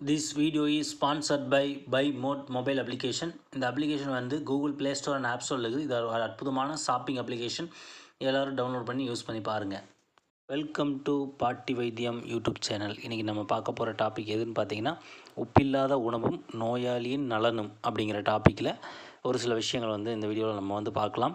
This video is sponsored by by mod mobile application இந்த application வந்து Google Play Store and app ஸ்டோரில் இருக்குது. இது ஒரு அற்புதமான ஷாப்பிங் அப்ளிகேஷன் எல்லோரும் டவுன்லோட் பண்ணி யூஸ் பண்ணி பாருங்கள் வெல்கம் டு பாட்டி வைத்தியம் யூடியூப் சேனல் இன்றைக்கி நம்ம பார்க்க போகிற டாபிக் எதுன்னு பார்த்தீங்கன்னா உப்பில்லாத உணவும் நோயாளியின் நலனும் அப்படிங்கிற டாப்பிக்கில் ஒரு சில விஷயங்கள் வந்து இந்த வீடியோவில் நம்ம வந்து பார்க்கலாம்.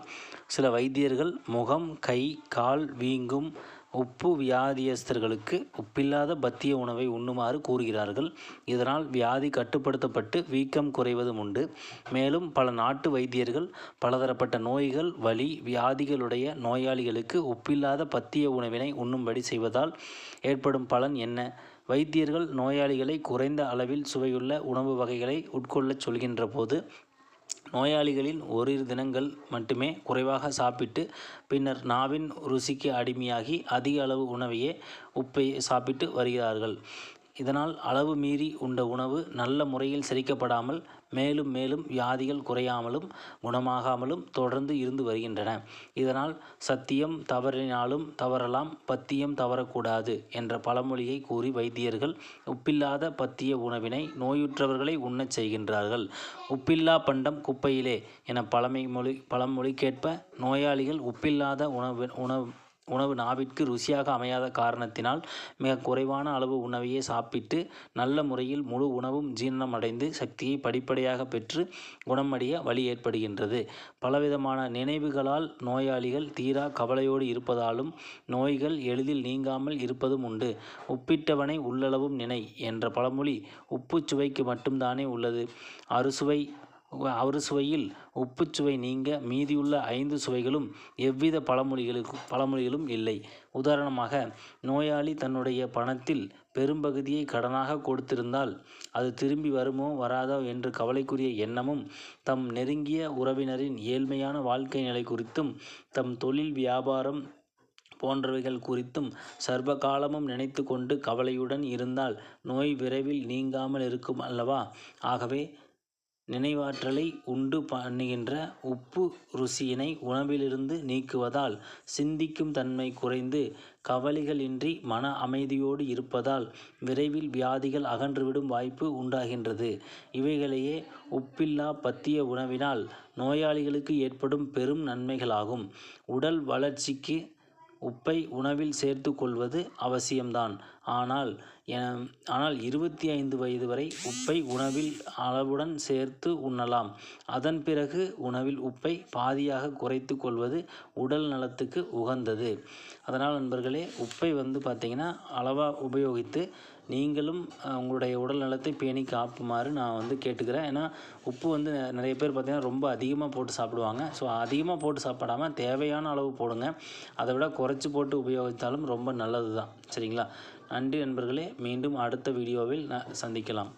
சில வைத்தியர்கள் முகம் கை கால் வீங்கும் உப்பு வியாதியஸ்தர்களுக்கு உப்பில்லாத பத்திய உணவை உண்ணுமாறு கூறுகிறார்கள். இதனால் வியாதி கட்டுப்படுத்தப்பட்டு வீக்கம் குறைவதும் உண்டு. மேலும் பல நாட்டு வைத்தியர்கள் பலதரப்பட்ட நோய்கள் வலி வியாதிகளுடைய நோயாளிகளுக்கு உப்பில்லாத பத்திய உணவினை உண்ணும்படி செய்வதால் ஏற்படும் பலன் என்ன? வைத்தியர்கள் நோயாளிகளை குறைந்த அளவில் சுவையுள்ள உணவு வகைகளை உட்கொள்ளச் சொல்கின்ற போது நோயாளிகளின் ஓரிரு தினங்கள் மட்டுமே குறைவாக சாப்பிட்டு பின்னர் நாவின் ருசிக்கு அடிமையாகி அதிக அளவு உணவையே உப்பை சாப்பிட்டு வருகிறார்கள். இதனால் அளவு மீறி உண்ட உணவு நல்ல முறையில் செரிக்கப்படாமல் மேலும் மேலும் வியாதிகள் குறையாமலும் குணமாகாமலும் தொடர்ந்து இருந்து வருகின்றன. இதனால் சத்தியம் தவறினாலும் தவறலாம் பத்தியம் தவறக்கூடாது என்ற பழமொழியை கூறி வைத்தியர்கள் உப்பில்லாத பத்திய உணவினை நோயுற்றவர்களை உண்ணச் செய்கின்றார்கள். உப்பில்லா பண்டம் குப்பையிலே என பழமை மொழி பழமொழி கேட்ப நோயாளிகள் உப்பில்லாத உணவு உணவு உணவு நாவிற்கு ருசியாக அமையாத காரணத்தினால் மிக குறைவான அளவு உணவையே சாப்பிட்டு நல்ல முறையில் முழு உணவும் ஜீரணம் அடைந்து சக்தியை படிப்படியாக பெற்று குணமடைய வழி ஏற்படுகின்றது. பலவிதமான நினைவுகளால் நோயாளிகள் தீரா கவலையோடு இருப்பதாலும் நோய்கள் எளிதில் நீங்காமல் இருப்பதும் உண்டு. உப்பிட்டவனை உள்ளளவும் நினை என்ற பழமொழி உப்பு சுவைக்கு மட்டும்தானே உள்ளது. அறுசுவை அவர் சுவையில் உப்புச்சுவை நீங்க மீதியுள்ள ஐந்து சுவைகளும் எவ்வித பழமொழிகளுக்கு பழமொழிகளும் இல்லை. உதாரணமாக நோயாளி தன்னுடைய பணத்தில் பெரும்பகுதியை கடனாக கொடுத்திருந்தால் அது திரும்பி வருமோ வராதோ என்று கவலைக்குரிய எண்ணமும் தம் நெருங்கிய உறவினரின் ஏழ்மையான வாழ்க்கை நிலை குறித்தும் தம் தொழில் வியாபாரம் போன்றவைகள் குறித்தும் சர்வ காலமும் நினைத்து கொண்டு கவலையுடன் இருந்தால் நோய் விரைவில் நீங்காமல் இருக்கும் அல்லவா? ஆகவே நினைவாற்றலை உண்டு பண்ணுகின்ற உப்பு ருசியினை உணவிலிருந்து நீக்குவதால் சிந்திக்கும் தன்மை குறைந்து கவலைகளின்றி மன அமைதியோடு இருப்பதால் விரைவில் வியாதிகள் அகன்றுவிடும் வாய்ப்பு உண்டாகின்றது. இவைகளையே உப்பில்லா பத்திய உணவினால் நோயாளிகளுக்கு ஏற்படும் பெரும் நன்மைகளாகும். உடல் வளர்ச்சிக்கு உப்பை உணவில் சேர்த்து கொள்வது அவசியம்தான். ஆனால் ஆனால் இருபத்தி ஐந்து வயது வரை உப்பை உணவில் அளவுடன் சேர்த்து உண்ணலாம். அதன் பிறகு உணவில் உப்பை பாதியாக குறைத்து கொள்வது உடல் நலத்துக்கு உகந்தது. அதனால் நண்பர்களே உப்பை வந்து பார்த்திங்கன்னா அளவாக உபயோகித்து நீங்களும் உங்களுடைய உடல் நலத்தை பேணி காப்புமாறு நான் வந்து கேட்டுக்கிறேன். ஏன்னா உப்பு வந்து நிறைய பேர் பார்த்திங்கன்னா ரொம்ப அதிகமாக போட்டு சாப்பிடுவாங்க. ஸோ அதிகமாக போட்டு சாப்பிடாமல் தேவையான அளவு போடுங்க. அதை விட குறைச்சி போட்டு உபயோகித்தாலும் ரொம்ப நல்லது தான் சரிங்களா? நன்றி நண்பர்களே. மீண்டும் அடுத்த வீடியோவில் சந்திக்கலாம்.